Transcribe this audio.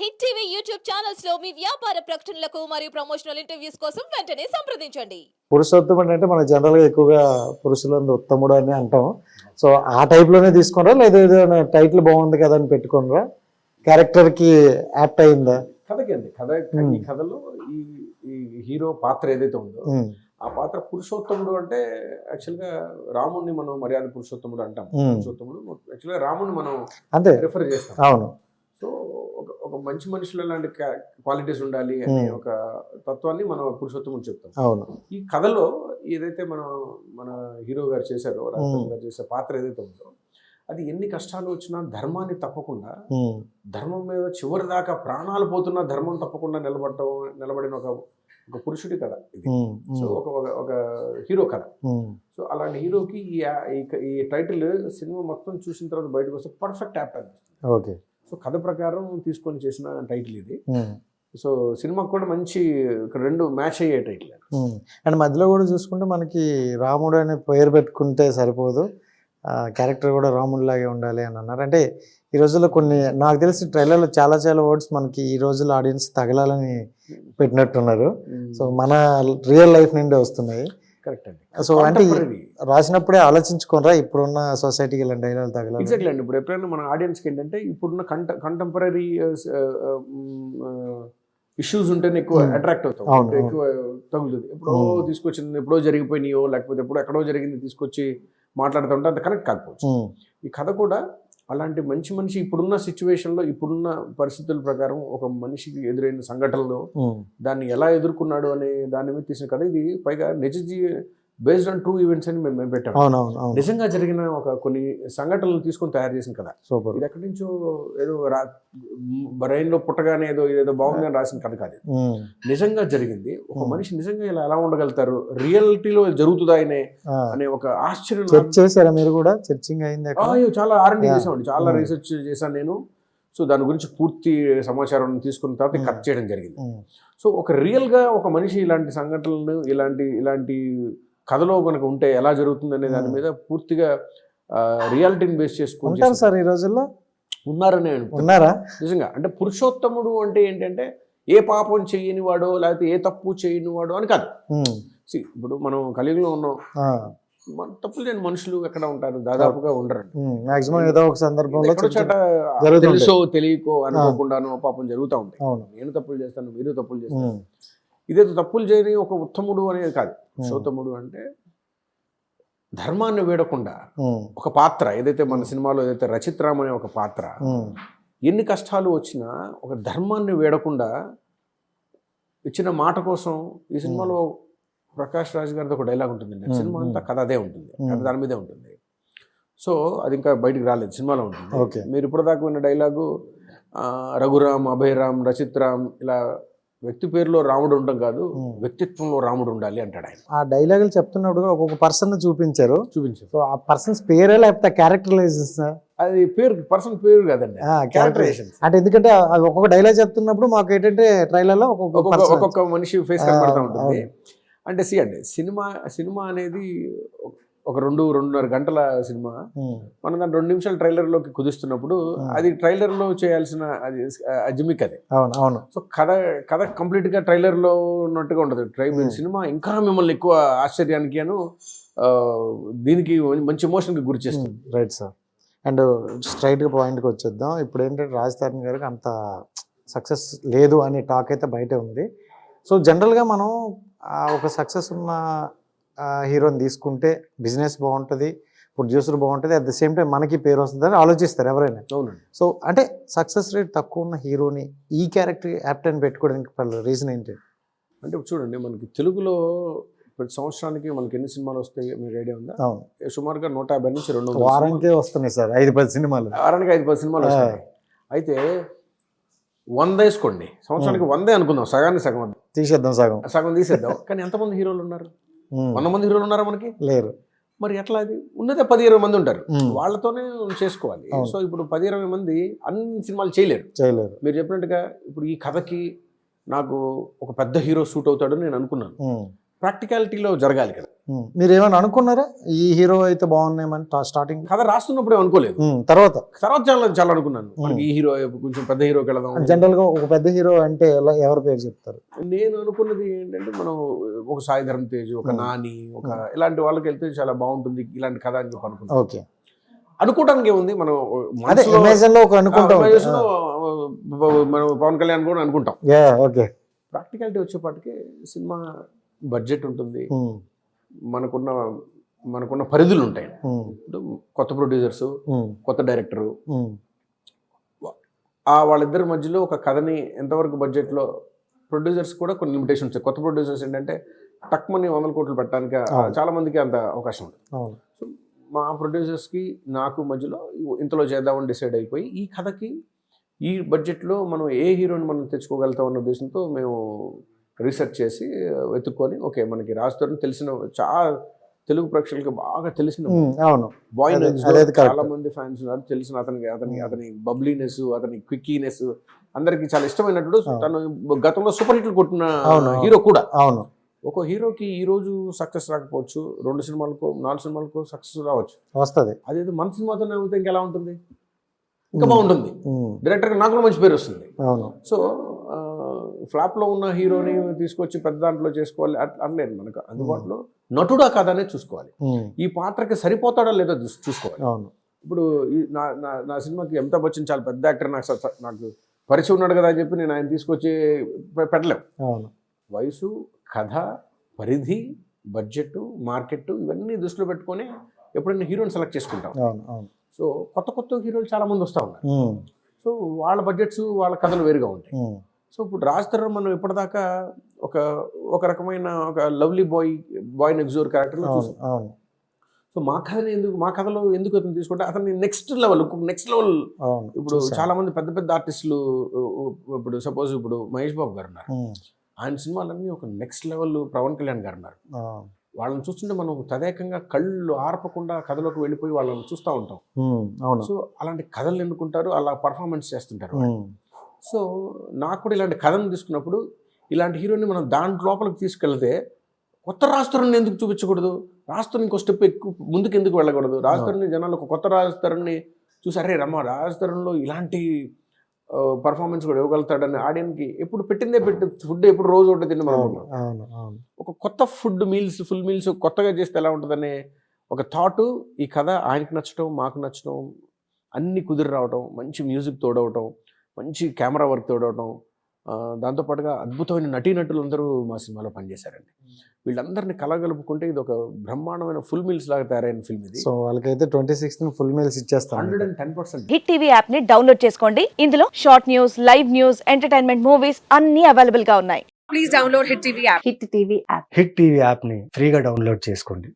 Hit TV YouTube ఛానల్స్లో మీ వ్యాపార ప్రకటనలకు మరియు ప్రమోషనల్ ఇంటర్వ్యూస్ కోసం వెంటనే సంప్రదించండి. పురుషోత్తముడు అంటే మన జనరల్గా ఎక్కువగా పురుషులందు ఉత్తముడు అని అంటాం. సో ఆ టైప్లోనే తీసుకున్నారా లేదా ఏదైనా టైటిల్ బాగుంది కదా అని పెట్టుకున్నారా క్యారెక్టర్కి యాప్ట్ అయిందా? కథకి అండి కథ Hmm. ఈ కథలో ఈ ఈ హీరో పాత్ర ఏదైతే ఉందో ఉమ్, ఆ పాత్ర పురుషోత్తముడు అంటే యాక్చువల్గా రాముడిని మనం మర్యాద పురుషోత్తముడు అంటాం. Hmm. పురుషోత్తముడు యాక్చువల్గా రాముడిని మనం అంతే. రిఫర్ చేస్తాం. అవును. సో ఒక మంచి మనుషులు లాంటి క్వాలిటీస్ ఉండాలి అనే. ఒక తత్వాన్ని మనం పురుషోత్తముడు చెప్తాం. అవును. ఈ కథలో ఏదైతే మనం మన హీరో గారు చేశారో Hmm. గారు చేసే పాత్ర ఏదైతే ఉందో అది ఎన్ని కష్టాలు వచ్చినా ధర్మాన్ని తప్పకుండా ధర్మం మీద చివరి దాకా ప్రాణాలు పోతున్న ధర్మం తప్పకుండా నిలబడటం నిలబడిన ఒక ఒక పురుషుడి కథ ఇది. సో ఒక ఒక- హీరో కథ. సో అలాంటి హీరోకి ఈ టైటిల్ సినిమా మొత్తం చూసిన తర్వాత బయటకు వస్తే పర్ఫెక్ట్ యాప్ అనిపిస్తుంది. ఓకే. సో కథ ప్రకారం తీసుకొని చేసిన టైటిల్ ఇది. ఉమ్, సో సినిమాకి కూడా మంచి ఇక్కడ రెండు మ్యాచ్ అయ్యే టైటిల్ ఉమ్. అండ్ మధ్యలో కూడా చూసుకుంటే మనకి రాముడు అనే పేరు పెట్టుకుంటే సరిపోదు. క్యారెక్టర్ కూడా రాముడు లాగే ఉండాలి అని అన్నారు. అంటే ఈ రోజుల్లో కొన్ని నాకు తెలిసి ట్రైలర్లో చాలా చాలా వర్డ్స్ మనకి ఈ రోజుల్లో ఆడియన్స్ తగలాలని పెట్టినట్టున్నారు. సో మన రియల్ లైఫ్ నుండి వస్తున్నాయి. కరెక్ట్ అండి. సో అంటే రాసినప్పుడే ఆలోచించుకోనరా ఇప్పుడున్న సొసైటీకి ఇలాంటి డైలాగ్ తగలాలి ఎగ్జాక్ట్లీ అండి. ఇప్పుడు ఎప్పుడైనా మన ఆడియన్స్కి ఏంటంటే ఇప్పుడున్న కంట కంటెంపరీ ఇష్యూస్ ఉంటేనే ఎక్కువ Hmm. అట్రాక్ట్ అవుతాం. అవును, అవును. ఎక్కువ తగులుతుంది. ఎప్పుడో Hmm. తీసుకొచ్చింది ఎప్పుడో జరిగిపోయినాయో లేకపోతే ఎప్పుడో ఎక్కడో జరిగింది తీసుకొచ్చి మాట్లాడుతూ ఉంటే అంత కనెక్ట్ కాకపోవచ్చు. ఉమ్, ఈ కథ కూడా అలాంటి మంచి మనిషి ఇప్పుడున్న సిచ్యువేషన్లో ఇప్పుడున్న పరిస్థితుల ప్రకారం ఒక మనిషికి ఎదురైన సంఘటనలో దాన్ని ఎలా ఎదుర్కొన్నాడు అనే దాని మీద తీసిన కథ. ఇది పైగా నిజ బేస్డ్ ఆన్ ట్రూ ఈవెంట్స్ అని మేము మేము అవునవును అవును. నిజంగా జరిగిన ఒక కొన్ని సంఘటనలు తీసుకొని తయారు చేసిన కథ సూపర్. ఇది ఎక్కడి నుంచో ఏదో రా బ్రెయిన్లో పుట్టగానే ఏదో ఏదో బాగుంది అని రాసిన కథ కాదు నిజంగా జరిగింది. ఒక. మనిషి నిజంగా ఇలా ఎలా ఉండగలుగుతారు? రియాలిటీలో జరుగుతుందా ఆయనే ఆ. అనే ఒక ఆశ్చర్యం చేశారా మీరు కూడా? చర్చింగ్ అయింది చాలా ఆర్ఎండి. చేసామండి చాలా. రీసెర్చ్ చేశాను నేను. సో దాని గురించి పూర్తి సమాచారం తీసుకున్న తర్వాత. కట్ చేయడం జరిగింది. సో ఒక రియల్గా ఒక మనిషి ఇలాంటి సంఘటనలను ఇలాంటి ఇలాంటి కథలో కనుక ఉంటే ఎలా జరుగుతుంది అనే దాని. మీద పూర్తిగా రియాలిటీని బేస్ చేసిన- సార్ ఈ రోజుల్లో? ఉన్నారని. ఉన్నారా? నిజంగా. అంటే పురుషోత్తముడు అంటే ఏంటంటే ఏ పాపం చేయని వాడో లేకపోతే ఏ తప్పు చేయని వాడో అని కాదు. ఇప్పుడు మనం కలిగిలో ఉన్నాం. తప్పులు లేని మనుషులు ఎక్కడ ఉంటారు? దాదాపుగా ఉండరండి. ఉమ్, మాక్సిమం ఏదో ఒక సందర్భంలో. తెలుసో తెలియకో అనుకోకుండానో పాపం జరుగుతూ ఉంటాయి. నేను తప్పులు చేస్తాను మీరు తప్పులు చేస్తాను ఇదేదో తప్పులు చేయని ఒక ఉత్తముడు అనేది కాదు. పురుషోత్తముడు అంటే ధర్మాన్ని వేడకుండా ఒక పాత్ర ఏదైతే మన సినిమాలో ఏదైతే రచిత్రామ్ అనే ఒక పాత్ర ఎన్ని కష్టాలు వచ్చినా ఒక ధర్మాన్ని వేడకుండా ఇచ్చిన మాట కోసం ఈ సినిమాలో ప్రకాష్ రాజ్ గారిది ఒక డైలాగ్ Hmm, సినిమా అంతా. కథ అదే ఉంటుంది. కథ. దాని మీదే ఉంటుంది. సో అది ఇంకా బయటికి రాలేదు సినిమాలో ఉంటుంది. మీరు ఇప్పటిదాకా విన్న డైలాగు రఘురామ్ అభయరామ్ రచిత్ రామ్ ఇలా వ్యక్తి పేరులో రాముడు ఉండడం కాదు. వ్యక్తిత్వంలో రాముడు ఉండాలి అంటాడు ఆయన. ఆ డైలాగులు చెప్తున్నప్పుడు ఒక్కొక్క పర్సన్ చూపించారు. చూపించారు. సో ఆ పర్సన్స్ పేరే లేకపోతే క్యారెక్టరైజేషన్ అది పేరు పర్సన్ పేరు కాదండి. క్యారెక్టరైజేషన్ అంటే ఎందుకంటే అవి ఒక్కొక్క డైలాగ్ చెప్తున్నప్పుడు మాకు ఏంటంటే ట్రైలర్లో ఒక్కొక్క ఒక్కొక్క మనిషి ఫేస్ కనబడతా ఉంటుంది. అంటే సి అండి సినిమా సినిమా అనేది ఒక రెండు రెండున్నర గంటల సినిమా. మనం దాన్ని రెండు నిమిషాల ట్రైలర్లోకి కుదిస్తున్నప్పుడు. అది ట్రైలర్లో చేయాల్సిన అది అజ్మిక్ అది. అవును అవును. సో కథ కథ కంప్లీట్గా ట్రైలర్లో ఉన్నట్టుగా ఉంటుంది. ట్రై. సినిమా ఇంకా మిమ్మల్ని ఎక్కువ ఆశ్చర్యానికి అను దీనికి మంచి ఎమోషన్కి గురి చేస్తుంది. Right sir. అండ్ స్ట్రైట్గా పాయింట్కి వచ్చేద్దాం. ఇప్పుడు ఏంటంటే రాజ్ తరుణ్ గారికి అంత సక్సెస్ లేదు అనే టాక్ అయితే బయటే ఉంది. సో జనరల్గా మనం ఒక సక్సెస్ ఉన్న హీరోని తీసుకుంటే బిజినెస్ బాగుంటుంది ప్రొడ్యూసర్ బాగుంటుంది అట్ ద సేమ్ టైం మనకి పేరు వస్తుందని ఆలోచిస్తారు ఎవరైనా. సో అంటే సక్సెస్ రేట్ తక్కువ ఉన్న హీరోని ఈ క్యారెక్టర్ యాప్ట్ అని పెట్టుకోవడానికి రీజన్ ఏంటి? అంటే చూడండి మనకి తెలుగులో ప్రతి సంవత్సరానికి మనకి ఎన్ని సినిమాలు వస్తాయి మీకు ఐడియా ఉందా? సుమారుగా నూట యాభై నుంచి రెండు. వారానికే వస్తున్నాయి సార్ ఐదు పది సినిమాలు. వారానికి ఐదు పది సినిమాలు. వస్తాయి అయితే వంద వేసుకోండి. సంవత్సరానికి వందే అనుకుందాం సగానికి సగం. తీసేద్దాం సగం. సగం తీసేద్దాం. కానీ ఎంతమంది హీరోలు ఉన్నారు? వంద మంది హీరోలు ఉన్నారా మనకి? లేరు. మరి ఎట్లా అది? ఉన్నదే పది ఇరవై మంది ఉంటారు. వాళ్ళతోనే చేసుకోవాలి. సో ఇప్పుడు పది ఇరవై మంది అన్ని సినిమాలు చేయలేరు. చేయలేరు. మీరు చెప్పినట్టుగా ఇప్పుడు ఈ కథకి నాకు ఒక పెద్ద హీరో సూట్ అవుతాడని నేను అనుకున్నాను. ప్రాక్టికాలిటీలో జరగాలి కదా. మీరు ఏమైనా అనుకున్నారా? ఈ హీరో అయితే బాగున్నాయమని స్టార్టింగ్? కథ రాస్తున్నప్పుడు అనుకోలేదు. తర్వాత? తర్వాత చాలా చాలా అనుకున్నాను. మనకి ఈ హీరో కొంచెం పెద్ద హీరోకి వెళదాం జనరల్గా ఒక పెద్ద హీరో అంటే ఎలా ఎవరి పేరు చెప్తారు? నేను అనుకున్నది ఏంటంటే మనం ఒక సాయి ధరమ్ తేజ్ ఒక. నాని ఒక ఇలాంటి వాళ్ళకి వెళ్తే చాలా బాగుంటుంది. ఇలాంటి కథ అని చెప్పి అనుకున్నాను ఓకే. అనుకోవడానికి ఏముంది? మనం మనం పవన్ కళ్యాణ్ కూడా అనుకుంటాం. ఓకే ప్రాక్టికాలిటీ వచ్చేపాటికి సినిమా బడ్జెట్ ఉంటుంది. మనకున్న మనకున్న పరిధులు ఉంటాయి. ఇప్పుడు కొత్త ప్రొడ్యూసర్స్ కొత్త డైరెక్టరు ఆ వాళ్ళిద్దరి మధ్యలో ఒక కథని ఎంతవరకు బడ్జెట్లో ప్రొడ్యూసర్స్ కూడా కొన్ని లిమిటేషన్స్ కొత్త ప్రొడ్యూసర్స్ ఏంటంటే తక్కువని వందల కోట్లు పెట్టడానికి. చాలా మందికి అంత అవకాశం ఉంటుంది సో మా ప్రొడ్యూసర్స్కి నాకు మధ్యలో ఇంతలో చేద్దామని డిసైడ్ అయిపోయి ఈ కథకి ఈ బడ్జెట్లో మనం ఏ హీరోని మనం తెచ్చుకోగలుగుతాం అన్న ఉద్దేశంతో మేము రీసెర్చ్ చేసి వెతుక్కొని ఓకే మనకి రాజుతో తెలిసిన చాలా తెలుగు ప్రేక్షకులకి బాగా తెలిసిన అవును. బాయ్. చాలా మంది ఫ్యాన్స్ ఉన్నారు. తెలిసిన అతనికి అతని. అతని బబ్లీనెస్ అతని క్విక్కీనెస్ అందరికి చాలా ఇష్టమైనట్టు. తను గతంలో సూపర్ హిట్లు కొట్టిన. హీరో కూడా. అవును. ఒక హీరోకి ఈ రోజు సక్సెస్ రాకపోవచ్చు రెండు సినిమాలకు నాలుగు సినిమాలకు సక్సెస్ రావచ్చు. వస్తుంది. అదేదో మన సినిమాతోనే అవుతే ఇంకెలా ఉంటుంది? ఇంకా బాగుంటుంది. ఉమ్, డైరెక్టర్కి నాకు మంచి పేరు వస్తుంది. అవును. సో ఫ్లాప్లో ఉన్న హీరోని తీసుకొచ్చి పెద్ద దాంట్లో చేసుకోవాలి అట్లా అనలేదు మనకు. అందుబాటులో నటుడా కాదనే చూసుకోవాలి. ఈ పాత్రకి సరిపోతాడా లేదో చూస్- చూసుకోవాలి. అవును. ఇప్పుడు నా నా నా సినిమాకి అమితాబ్ బచ్చన్ చాలా పెద్ద యాక్టర్ నాకు నాకు పరిచయం ఉన్నాడు కదా అని చెప్పి నేను ఆయన తీసుకొచ్చి పె- పెట్టలేం అవును. వయసు కథ పరిధి బడ్జెట్ మార్కెట్ ఇవన్నీ దృష్టిలో పెట్టుకొని ఎప్పుడైనా హీరోని సెలెక్ట్ చేసుకుంటాం సో కొత్త కొత్త హీరోలు చాలా మంది వస్తూ ఉన్నారు. సో వాళ్ళ బడ్జెట్స్ వాళ్ళ కథలు వేరుగా ఉంటాయి. సో ఇప్పుడు రాజ్ తరుణ్ మనం ఇప్పటిదాకా ఒక ఒక రకమైన ఒక లవ్లీ బాయ్ బాయ్ నెక్జోర్ క్యారెక్టర్లో అవును చూసాం. అవును. సో మా కథని ఎందుకు మా కథలో ఎందుకు అతను తీసుకుంటే అతన్ని నెక్స్ట్ లెవెల్ నెక్స్ట్ లెవెల్ ఇప్పుడు. చాలా మంది పెద్ద పెద్ద ఆర్టిస్టులు ఇప్పుడు సపోజ్ ఇప్పుడు మహేష్ బాబు గారు ఉన్నారు. ఆయన సినిమాలన్నీ ఒక నెక్స్ట్ లెవెల్ పవన్ కళ్యాణ్ గారు ఉన్నారు. వాళ్ళని చూస్తుంటే మనం తదేకంగా కళ్ళు ఆర్పకుండా కథలోకి వెళ్ళిపోయి వాళ్ళని చూస్తూ ఉంటాం. సో అలాంటి కథలు ఎన్నుకుంటారు అలా పర్ఫార్మెన్స్ చేస్తుంటారు సో నాకు కూడా ఇలాంటి కథను తీసుకున్నప్పుడు ఇలాంటి హీరోని మనం దాంట్ లోపలికి తీసుకెళ్తే కొత్త రాష్ట్రాన్ని ఎందుకు చూపించకూడదు? రాష్ట్రం ఇంకో స్టెప్ ఎక్కువ ముందుకు ఎందుకు వెళ్ళకూడదు జనాలు ఒక కొత్త రాజధాని చూసి అరే రమ్మ రాజధానిలో ఇలాంటి పర్ఫార్మెన్స్ కూడా ఇవ్వగలుగుతాడని ఆడియన్కి ఎప్పుడు పెట్టిందే పెట్టి ఫుడ్ ఎప్పుడు రోజు ఒకటి తిన్న మనం ఒక కొత్త ఫుడ్ మీల్స్ ఫుల్ మీల్స్ కొత్తగా చేస్తే ఎలా ఉంటుందనే ఒక థాట్ ఈ కథ ఆయనకి నచ్చడం మాకు నచ్చడం అన్ని కుదిరి రావడం మంచి మ్యూజిక్ తోడవటం మంచి కెమెరా వర్క్ తోడవడం దాంతోపాటుగా అద్భుతమైన నటీనటులందరూ మా సినిమాలో పనిచేశారండి. వీళ్ళందరిని కలగలుపుకుంటే ఇది ఒక బ్రహ్మాండమైన ఫుల్ మీల్స్ లాగా తయారైన ఫిల్మ్ ఇది. సో వాళ్ళకైతే ట్వంటీ సిక్స్త్ ఫుల్ మీల్స్ ఇచ్చేస్తాం hundred and ten percent. Hit TV యాప్ని డౌన్లోడ్ చేసుకోండి. ఇందులో short news live news entertainment movies అన్ని అవైలబుల్గా ఉన్నాయి. Please download hit TV app. Hit TV app. Hit TV యాప్ని ఫ్రీగా డౌన్లోడ్ చేసుకోండి.